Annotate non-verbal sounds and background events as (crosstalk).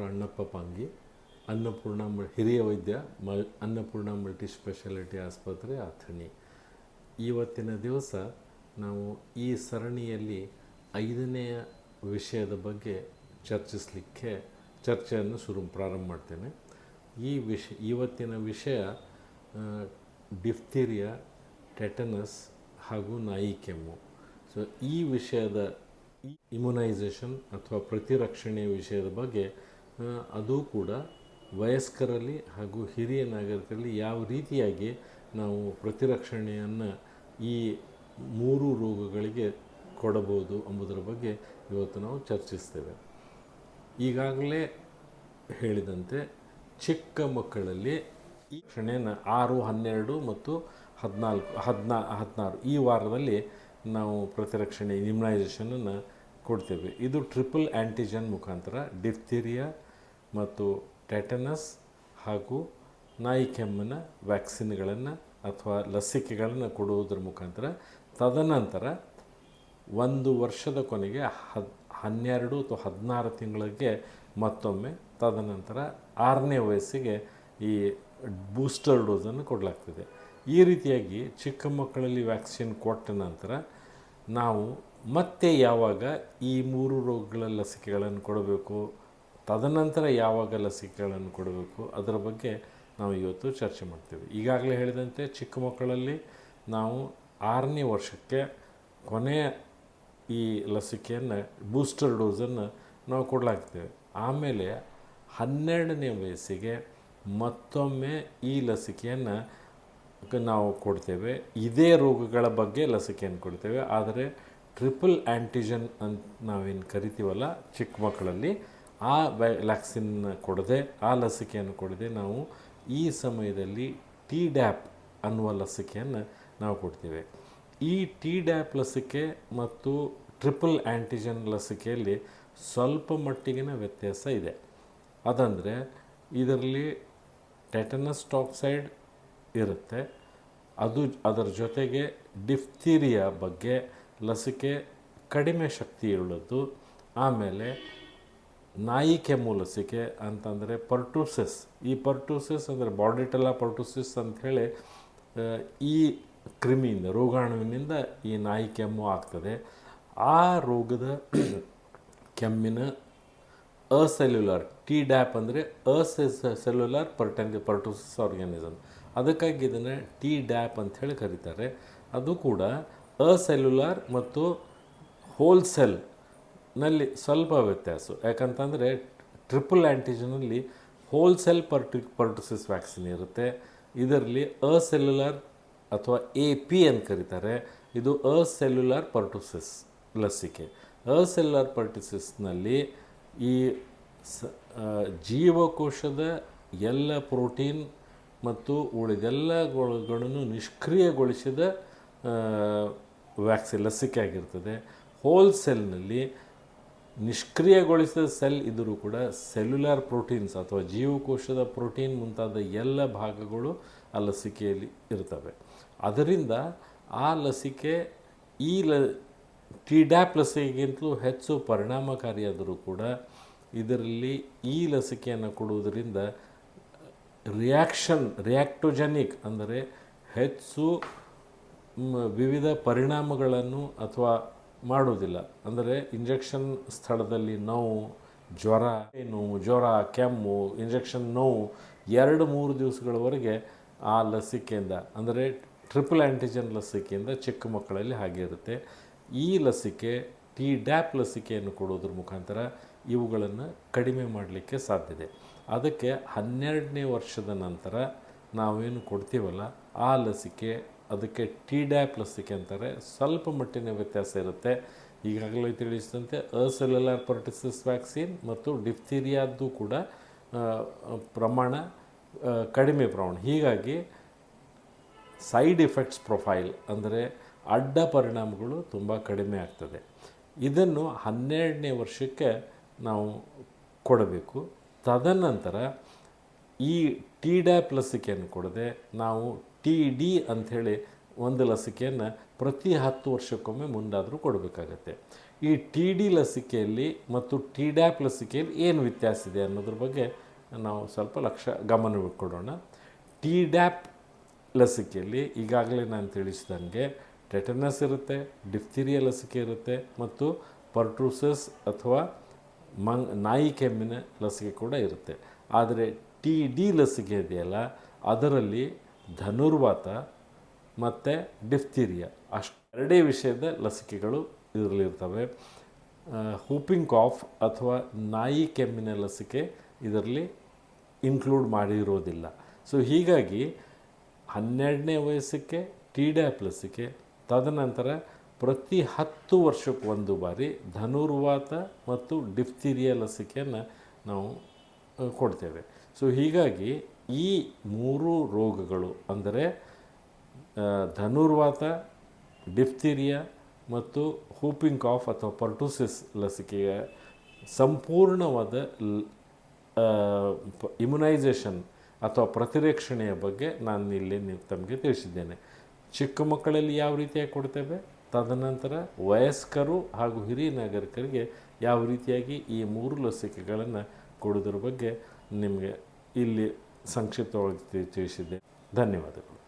Doctor Annappa Pangi Annapurna ಹಿರಿಯ ವೈದ್ಯ ಮಲ್, Annapurna multi speciality ಆಸ್ಪತ್ರೆ, ಅಥಣಿ. ಇವತ್ತಿನ ದಿವಸ ನಾವು ಈ ಸರಣಿಯಲ್ಲಿ ಐದನೆಯ ವಿಷಯದ ಬಗ್ಗೆ ಚರ್ಚಿಸಲಿಕ್ಕೆ ಚರ್ಚೆಯನ್ನು ಶುರು, ಪ್ರಾರಂಭ ಮಾಡ್ತೇನೆ. ಈ ವಿಷ, ಇವತ್ತಿನ ವಿಷಯ ಡಿಫ್ತೀರಿಯಾ, ಟೆಟನಸ್ ಹಾಗೂ ನಾಯಿ ಕೆಮ್ಮು. ಸೊ ಈ ವಿಷಯದ ಇಮ್ಯುನೈಸೇಷನ್ ಅಥವಾ ಪ್ರತಿರಕ್ಷಣೆಯ ವಿಷಯದ ಬಗ್ಗೆ ಅದು ಕೂಡ ವಯಸ್ಕರಲ್ಲಿ ಹಾಗೂ ಹಿರಿಯ ನಾಗರಿಕರಲ್ಲಿ ಯಾವ ರೀತಿಯಾಗಿ ನಾವು ಪ್ರತಿರಕ್ಷಣೆಯನ್ನು ಈ ಮೂರು ರೋಗಗಳಿಗೆ ಕೊಡಬಹುದು ಎಂಬುದರ ಬಗ್ಗೆ ಇವತ್ತು ನಾವು ಚರ್ಚಿಸ್ತೇವೆ. ಈಗಾಗಲೇ ಹೇಳಿದಂತೆ ಚಿಕ್ಕ ಮಕ್ಕಳಲ್ಲಿ ಈ ಕ್ಷಣೆಯನ್ನು ಆರು, ಹನ್ನೆರಡು ಮತ್ತು ಹದಿನಾಲ್ಕು, ಹದಿನಾ, ಹದಿನಾರು ಈ ವಾರದಲ್ಲಿ ನಾವು ಪ್ರತಿರಕ್ಷಣೆ ಇಮ್ಯುನೈಸೇಷನನ್ನು ಕೊಡ್ತೇವೆ. ಇದು ಟ್ರಿಪಲ್ ಆ್ಯಂಟಿಜನ್ ಮುಖಾಂತರ ಡಿಫ್ತೀರಿಯಾ ಮತ್ತು ಟೆಟನಸ್ ಹಾಗೂ ನಾಯಿ ಕೆಮ್ಮಿನ ವ್ಯಾಕ್ಸಿನ್ಗಳನ್ನು ಅಥವಾ ಲಸಿಕೆಗಳನ್ನು ಕೊಡುವುದರ ಮುಖಾಂತರ ತದನಂತರ ಒಂದು ವರ್ಷದ ಕೊನೆಗೆ ಹದ್, ಹನ್ನೆರಡು ಅಥವಾ ಹದಿನಾರು ತಿಂಗಳಿಗೆ ಮತ್ತೊಮ್ಮೆ ತದನಂತರ ಆರನೇ ವಯಸ್ಸಿಗೆ ಈ ಬೂಸ್ಟರ್ ಡೋಸನ್ನು ಕೊಡಲಾಗ್ತದೆ. ಈ ರೀತಿಯಾಗಿ ಚಿಕ್ಕ ಮಕ್ಕಳಲ್ಲಿ ವ್ಯಾಕ್ಸಿನ್ ಕೊಟ್ಟ ನಂತರ ನಾವು ಮತ್ತೆ ಯಾವಾಗ ಈ ಮೂರು ರೋಗಗಳ ಲಸಿಕೆಗಳನ್ನು ಕೊಡಬೇಕು ತದನಂತರ ಯಾವಾಗ ಲಸಿಕೆಗಳನ್ನು ಕೊಡಬೇಕು, ಅದರ ಬಗ್ಗೆ ನಾವು ಇವತ್ತು ಚರ್ಚೆ ಮಾಡ್ತೇವೆ. ಈಗಾಗಲೇ ಹೇಳಿದಂತೆ ಚಿಕ್ಕ ಮಕ್ಕಳಲ್ಲಿ ನಾವು ಆರನೇ ವರ್ಷಕ್ಕೆ ಕೊನೆಯ ಈ ಲಸಿಕೆಯನ್ನು, ಬೂಸ್ಟರ್ ಡೋಸನ್ನು ನಾವು ಕೊಡಲಾಗ್ತೇವೆ. ಆಮೇಲೆ ಹನ್ನೆರಡನೇ ವಯಸ್ಸಿಗೆ ಮತ್ತೊಮ್ಮೆ ಈ ಲಸಿಕೆಯನ್ನು ನಾವು ಕೊಡ್ತೇವೆ. ಇದೇ ರೋಗಗಳ ಬಗ್ಗೆ ಲಸಿಕೆಯನ್ನು ಕೊಡ್ತೇವೆ. ಆದರೆ ಟ್ರಿಪಲ್ ಆ್ಯಂಟಿಜನ್ ಅಂತ ನಾವೇನು ಕರಿತೀವಲ್ಲ, ಚಿಕ್ಕ ಮಕ್ಕಳಲ್ಲಿ ಆ ವ್ಯಾಕ್ಸಿನ್ ಕೊಡದೆ, ಆ ಲಸಿಕೆಯನ್ನು ಕೊಡದೆ ನಾವು ಈ ಸಮಯದಲ್ಲಿ ಟಿ ಡ್ಯಾಪ್ ಅನ್ನುವ ಲಸಿಕೆಯನ್ನು ನಾವು ಕೊಡ್ತೇವೆ. ಈ ಟಿ ಡ್ಯಾಪ್ ಲಸಿಕೆ ಮತ್ತು ಟ್ರಿಪಲ್ ಆ್ಯಂಟಿಜನ್ ಲಸಿಕೆಯಲ್ಲಿ ಸ್ವಲ್ಪ ಮಟ್ಟಿಗಿನ ವ್ಯತ್ಯಾಸ ಇದೆ. ಅದಂದರೆ ಇದರಲ್ಲಿ ಟೆಟನಸ್ ಟಾಕ್ಸೈಡ್ ಇರುತ್ತೆ. ಅದು ಅದರ ಜೊತೆಗೆ ಡಿಫ್ತೀರಿಯಾ ಬಗ್ಗೆ ಲಸಿಕೆ ಕಡಿಮೆ ಶಕ್ತಿ ಶಕ್ತಿಯುಳ್ಳದ್ದು. ಆಮೇಲೆ ನಾಯಿ ಕೆಮ್ಮು ಲಸಿಕೆ ಅಂತಂದರೆ ಪರ್ಟೂಸಿಸ್. ಈ ಪರ್ಟೂಸಿಸ್ ಅಂದರೆ ಬಾಡಿಟೆಲ್ಲ ಪರ್ಟೂಸಿಸ್ ಅಂಥೇಳಿ ಈ ಕ್ರಿಮಿಯಿಂದ, ರೋಗಾಣುವಿನಿಂದ ಈ ನಾಯಿ ಕೆಮ್ಮು ಆಗ್ತದೆ. ಆ ರೋಗದ (clears throat) ಕೆಮ್ಮಿನ ಅಸೆಲ್ಯುಲಾರ್ ಟಿ ಡ್ಯಾಪ್ ಅಂದರೆ ಅಸೆಲ್ಯುಲಾರ್ ಪರ್ಟೆನ್, ಪರ್ಟೂಸಿಸ್ ಆರ್ಗ್ಯಾನಿಸಮ್ ಅದಕ್ಕಾಗಿ ಇದನ್ನು ಟಿ ಡ್ಯಾಪ್ ಅಂಥೇಳಿ ಕರೀತಾರೆ. ಅದು ಕೂಡ ಅಸೆಲ್ಯುಲಾರ್ ಮತ್ತು ಹೋಲ್ ಸೆಲ್ನಲ್ಲಿ ಸ್ವಲ್ಪ ವ್ಯತ್ಯಾಸ. ಯಾಕಂತಂದರೆ ಟ್ರಿಪಲ್ ಆ್ಯಂಟಿಜನಲ್ಲಿ ಹೋಲ್ ಸೆಲ್ ಪರ್ಟಿ ಪರ್ಟೋಸಿಸ್ ವ್ಯಾಕ್ಸಿನ್ ಇರುತ್ತೆ. ಇದರಲ್ಲಿ ಅಸೆಲ್ಯುಲರ್ ಅಥವಾ ಎ ಪಿ ಅಂತ ಕರೀತಾರೆ. ಇದು ಅಸೆಲ್ಯುಲರ್ ಪರ್ಟೋಸಿಸ್ ಲಸಿಕೆ. ಅಸೆಲ್ಯುಲರ್ ಪರ್ಟಿಸಿಸ್ನಲ್ಲಿ ಈ ಸ ಜೀವಕೋಶದ ಎಲ್ಲ ಪ್ರೋಟೀನ್ ಮತ್ತು ಉಳಿದೆಲ್ಲಗಳನ್ನು ನಿಷ್ಕ್ರಿಯಗೊಳಿಸಿದ ವ್ಯಾಕ್ಸಿನ್ ಲಸಿಕೆ ಆಗಿರ್ತದೆ. ಹೋಲ್ ಸೆಲ್ನಲ್ಲಿ ನಿಷ್ಕ್ರಿಯಗೊಳಿಸಿದ ಸೆಲ್ ಇದ್ದರೂ ಕೂಡ ಸೆಲ್ಯುಲರ್ ಪ್ರೋಟೀನ್ಸ್ ಅಥವಾ ಜೀವಕೋಶದ ಪ್ರೋಟೀನ್ ಮುಂತಾದ ಎಲ್ಲ ಭಾಗಗಳು ಆ ಲಸಿಕೆಯಲ್ಲಿ ಇರ್ತವೆ. ಅದರಿಂದ ಆ ಲಸಿಕೆ ಈ ಲ, ಟಿ ಡ್ಯಾಪ್ ಲಸಿಕೆಗಿಂತಲೂ ಹೆಚ್ಚು ಪರಿಣಾಮಕಾರಿಯಾದರೂ ಕೂಡ ಇದರಲ್ಲಿ ಈ ಲಸಿಕೆಯನ್ನು ಕೊಡುವುದರಿಂದ ರಿಯಾಕ್ಷನ್, ರಿಯಾಕ್ಟೋಜೆನಿಕ್ ಅಂದರೆ ಹೆಚ್ಚು ವಿವಿಧ ಪರಿಣಾಮಗಳನ್ನು ಅಥವಾ ಮಾಡುವುದಿಲ್ಲ ಅಂದರೆ ಇಂಜೆಕ್ಷನ್ ಸ್ಥಳದಲ್ಲಿ ನೋವು, ಜ್ವರ, ಏನು, ಜ್ವರ, ಕೆಮ್ಮು ಇಂಜೆಕ್ಷನ್ ನೋವು ಎರಡು ಮೂರು ದಿವಸಗಳವರೆಗೆ ಆ ಲಸಿಕೆಯಿಂದ, ಅಂದರೆ ಟ್ರಿಪಲ್ ಆ್ಯಂಟಿಜನ್ ಲಸಿಕೆಯಿಂದ ಚಿಕ್ಕ ಮಕ್ಕಳಲ್ಲಿ ಹಾಗೆ ಇರುತ್ತೆ ಈ ಲಸಿಕೆ ಟಿ ಡ್ಯಾಪ್ ಲಸಿಕೆಯನ್ನು ಕೊಡೋದ್ರ ಮುಖಾಂತರ ಇವುಗಳನ್ನು ಕಡಿಮೆ ಮಾಡಲಿಕ್ಕೆ ಸಾಧ್ಯತೆ ಅದಕ್ಕೆ ಹನ್ನೆರಡನೇ ವರ್ಷದ ನಂತರ ನಾವೇನು ಕೊಡ್ತೀವಲ್ಲ, ಆ ಲಸಿಕೆ ಅದಕ್ಕೆ ಟಿ ಡ್ಯಾಪ್ ಲಸಿಕೆ ಅಂತಾರೆ. ಸ್ವಲ್ಪ ಮಟ್ಟಿನ ವ್ಯತ್ಯಾಸ ಇರುತ್ತೆ. ಈಗಾಗಲೇ ತಿಳಿಸಿದಂತೆ, ಅಸೆಲ್ಯುಲಾರ್ ಪರ್ಟಿಸಿಸ್ ವ್ಯಾಕ್ಸಿನ್ ಮತ್ತು ಡಿಫ್ತೀರಿಯಾದ್ದು ಕೂಡ ಪ್ರಮಾಣ ಕಡಿಮೆ ಪ್ರಮಾಣ. ಹೀಗಾಗಿ ಸೈಡ್ ಎಫೆಕ್ಟ್ಸ್ ಪ್ರೊಫೈಲ್ ಅಂದರೆ ಅಡ್ಡ ಪರಿಣಾಮಗಳು ತುಂಬ ಕಡಿಮೆ ಆಗ್ತದೆ. ಇದನ್ನು ಹನ್ನೆರಡನೇ ವರ್ಷಕ್ಕೆ ನಾವು ಕೊಡಬೇಕು. ತದನಂತರ ಈ ಟಿ ಡ್ಯಾಪ್ ಲಸಿಕೆಯನ್ನು ಕೊಡದೆ ನಾವು ಟಿ ಡಿ ಅಂಥೇಳಿ ಒಂದು ಲಸಿಕೆಯನ್ನು ಪ್ರತಿ ಹತ್ತು ವರ್ಷಕ್ಕೊಮ್ಮೆ ಮುಂದಾದರೂ ಕೊಡಬೇಕಾಗತ್ತೆ. ಈ ಟಿ ಡಿ ಲಸಿಕೆಯಲ್ಲಿ ಮತ್ತು ಟಿ ಡ್ಯಾಪ್ ಲಸಿಕೆಯಲ್ಲಿ ಏನು ವ್ಯತ್ಯಾಸ ಇದೆ ಅನ್ನೋದ್ರ ಬಗ್ಗೆ ನಾವು ಸ್ವಲ್ಪ ಲಕ್ಷ ಗಮನ ಕೊಡೋಣ. ಟಿ ಡ್ಯಾಪ್ ಲಸಿಕೆಯಲ್ಲಿ ಈಗಾಗಲೇ ನಾನು ತಿಳಿಸಿದಂಗೆ ಟೆಟನಸ್ ಇರುತ್ತೆ ಡಿಫ್ತೀರಿಯ ಲಸಿಕೆ ಇರುತ್ತೆ ಮತ್ತು ಪರ್ಟ್ರೂಸಸ್ ಅಥವಾ ಮಂಗ್ ನಾಯಿ ಕೆಮ್ಮಿನ ಲಸಿಕೆ ಕೂಡ ಇರುತ್ತೆ. ಆದರೆ ಟಿ ಡಿ ಲಸಿಕೆ ಇದೆಯಲ್ಲ, ಅದರಲ್ಲಿ ಧನುರ್ವಾತ ಮತ್ತು ಡಿಫ್ತೀರಿಯಾ. ಅಷ್ಟು ಎರಡೇ ವಿಷಯದ ಲಸಿಕೆಗಳು ಇದರಲ್ಲಿರ್ತವೆ ಹೂಪಿಂಗ್ ಕಾಫ್ ಅಥವಾ ನಾಯಿ ಕೆಮ್ಮಿನ ಲಸಿಕೆ ಇದರಲ್ಲಿ ಇನ್ಕ್ಲೂಡ್ ಮಾಡಿರೋದಿಲ್ಲ. ಸೊ ಹೀಗಾಗಿ ಹನ್ನೆರಡನೇ ವಯಸ್ಸಕ್ಕೆ ಟಿ ಡ್ಯಾಪ್ ಲಸಿಕೆ, ತದನಂತರ ಪ್ರತಿ ಹತ್ತು ವರ್ಷಕ್ಕೆ ಒಂದು ಬಾರಿ ಧನುರ್ವಾತ ಮತ್ತು ಡಿಫ್ತೀರಿಯಾ ಲಸಿಕೆಯನ್ನು ನಾವು ಕೊಡ್ತೇವೆ. ಸೊ ಹೀಗಾಗಿ ಈ ಮೂರು ರೋಗಗಳು ಅಂದರೆ ಧನುರ್ವಾತ, ಡಿಫ್ತೀರಿಯಾ ಮತ್ತು ಹೂಪಿಂಗ್ ಕಾಫ್ ಅಥವಾ ಪರ್ಟೂಸಿಸ್ ಲಸಿಕೆಯ ಸಂಪೂರ್ಣವಾದ ಇಮ್ಯುನೈಸೇಷನ್ ಅಥವಾ ಪ್ರತಿರಕ್ಷಣೆಯ ಬಗ್ಗೆ ನಾನು ಇಲ್ಲಿ ತಮಗೆ ತಿಳಿಸಿದ್ದೇನೆ. ಚಿಕ್ಕ ಮಕ್ಕಳಲ್ಲಿ ಯಾವ ರೀತಿಯಾಗಿ ಕೊಡ್ತೇವೆ? ತದನಂತರ ವಯಸ್ಕರು ಹಾಗೂ ಹಿರಿಯ ನಾಗರಿಕರಿಗೆ ಯಾವ ರೀತಿಯಾಗಿ ಈ ಮೂರು ಲಸಿಕೆಗಳನ್ನು ಕೊಡೋದ್ರ ಬಗ್ಗೆ ನಿಮಗೆ ಇಲ್ಲಿ ಸಂಕ್ಷಿಪ್ತವಾಗಿ ತಿಳಿಸಿದ್ದೆ ಧನ್ಯವಾದಗಳು